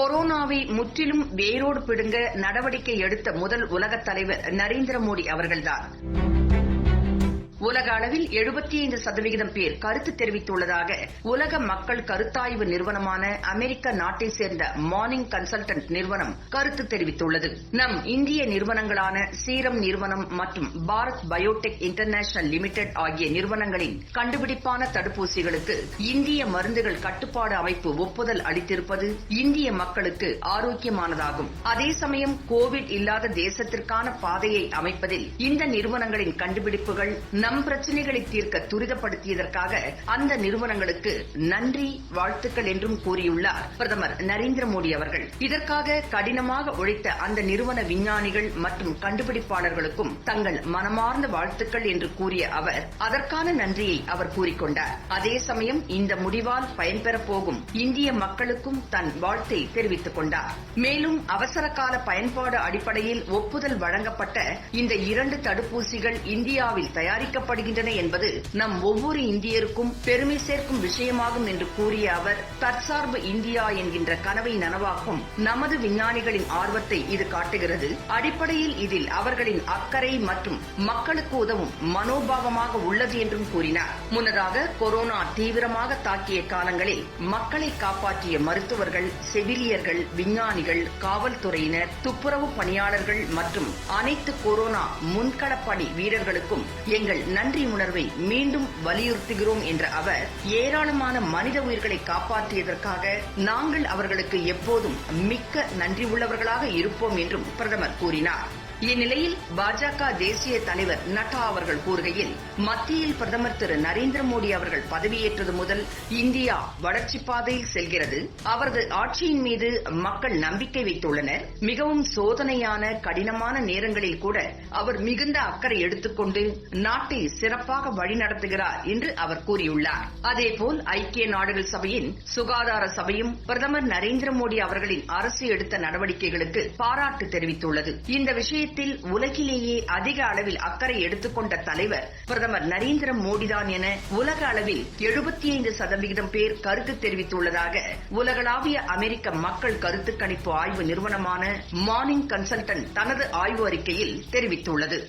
கொரோனாவை முற்றிலும் வேரோடு பிடுங்க நடவடிக்கை எடுத்த முதல் உலகத் தலைவர் நரேந்திர மோடி அவர்கள்தான். உலக அளவில் எழுபத்தி ஐந்து சதவிகிதம் பேர் கருத்து தெரிவித்துள்ளதாக உலக மக்கள் கருத்தாய்வு நிறுவனமான அமெரிக்க நாட்டை சேர்ந்த மார்னிங் கன்சல்டன்ட் நிறுவனம் கருத்து தெரிவித்துள்ளது. நம் இந்திய நிறுவனங்களான சீரம் நிறுவனம் மற்றும் பாரத் பயோடெக் இன்டர்நேஷனல் லிமிடெட் ஆகிய நிறுவனங்களின் கண்டுபிடிப்பான தடுப்பூசிகளுக்கு இந்திய மருந்துகள் கட்டுப்பாடு அமைப்பு ஒப்புதல் அளித்திருப்பது இந்திய மக்களுக்கு ஆரோக்கியமானதாகும். அதே சமயம் கோவிட் இல்லாத தேசத்திற்கான பாதையை அமைப்பதில் இந்த நிறுவனங்களின் கண்டுபிடிப்புகள் நம் பிரச்சனைகளை தீர்க்க துரிதப்படுத்தியதற்காக அந்த நிறுவனங்களுக்கு நன்றி வாழ்த்துக்கள் என்றும் கூறியுள்ளார் பிரதமர் நரேந்திர மோடி அவர்கள். இதற்காக கடினமாக உழைத்த அந்த நிறுவன விஞ்ஞானிகள் மற்றும் கண்டுபிடிப்பாளர்களுக்கும் தங்கள் மனமார்ந்த வாழ்த்துக்கள் என்று கூறிய அவர் அதற்கான நன்றியை அவர் கூறிக்கொண்டார். அதே சமயம் இந்த முடிவால் பயன்பெறப் போகும் இந்திய மக்களுக்கும் தன் வாழ்த்தை தெரிவித்துக் கொண்டார். மேலும் அவசர கால பயன்பாடு அடிப்படையில் ஒப்புதல் வழங்கப்பட்ட இந்த இரண்டு தடுப்பூசிகள் இந்தியாவில் தயாரிக்க வைக்கப்படுகின்றன என்பது நம் ஒவ்வொரு இந்தியருக்கும் பெருமை சேர்க்கும் விஷயமாகும் என்று கூறிய அவர் தற்சார்பு இந்தியா என்கின்ற கனவை நனவாக்கும் நமது விஞ்ஞானிகளின் ஆர்வத்தை இது காட்டுகிறது. அடிப்படையில் இதில் அவர்களின் அக்கறை மற்றும் மக்களுக்கு உதவும் மனோபாவமாக உள்ளது என்றும் கூறினார். முன்னதாக கொரோனா தீவிரமாக தாக்கிய காலங்களில் மக்களை காப்பாற்றிய மருத்துவர்கள் செவிலியர்கள் விஞ்ஞானிகள் காவல்துறையினர் துப்புரவு பணியாளர்கள் மற்றும் அனைத்து கொரோனா முன்களப்பணி வீரர்களுக்கும் எங்கள் நன்றி உணர்வை மீண்டும் வலியுறுத்துகிறோம் என்ற அவர் ஏராளமான மனித உயிர்களை காப்பாற்றியதற்காக நாங்கள் அவர்களுக்கு எப்போதும் மிக்க நன்றி உள்ளவர்களாக இருப்போம் என்றும் பிரதமர் கூறினார். இந்நிலையில் பாஜக தேசிய தலைவர் நட்டா அவர்கள் கூறுகையில் மத்தியில் பிரதமர் திரு நரேந்திர மோடி அவர்கள் பதவியேற்றது முதல் இந்தியா வளர்ச்சிப் பாதையில் செல்கிறது. அவரது ஆட்சியின் மீது மக்கள் நம்பிக்கை வைத்துள்ளனர். மிகவும் சோதனையான கடினமான நேரங்களில் கூட அவர் மிகுந்த அக்கறை எடுத்துக்கொண்டு நாட்டை சிறப்பாக வழிநடத்துகிறார் என்று அவர் கூறியுள்ளார். அதேபோல் ஐக்கிய நாடுகள் சபையின் சுகாதார சபையும் பிரதமர் நரேந்திர மோடி அவர்களின் அரசு எடுத்த நடவடிக்கைகளுக்கு பாராட்டு தெரிவித்துள்ளது. இந்த விஷயத்தில் விஷயத்தில் உலகிலேயே அதிக அளவில் அக்கறை எடுத்துக்கொண்ட தலைவர் பிரதமர் நரேந்திர மோடிதான் என உலக அளவில் எழுபத்தி ஐந்து சதவிகிதம் பேர் கருத்து தெரிவித்துள்ளதாக உலகளாவிய அமெரிக்க மக்கள் கருத்து கணிப்பு ஆய்வு நிறுவனமான மார்னிங் கன்சல்டன்ட் தனது ஆய்வு அறிக்கையில் தெரிவித்துள்ளது.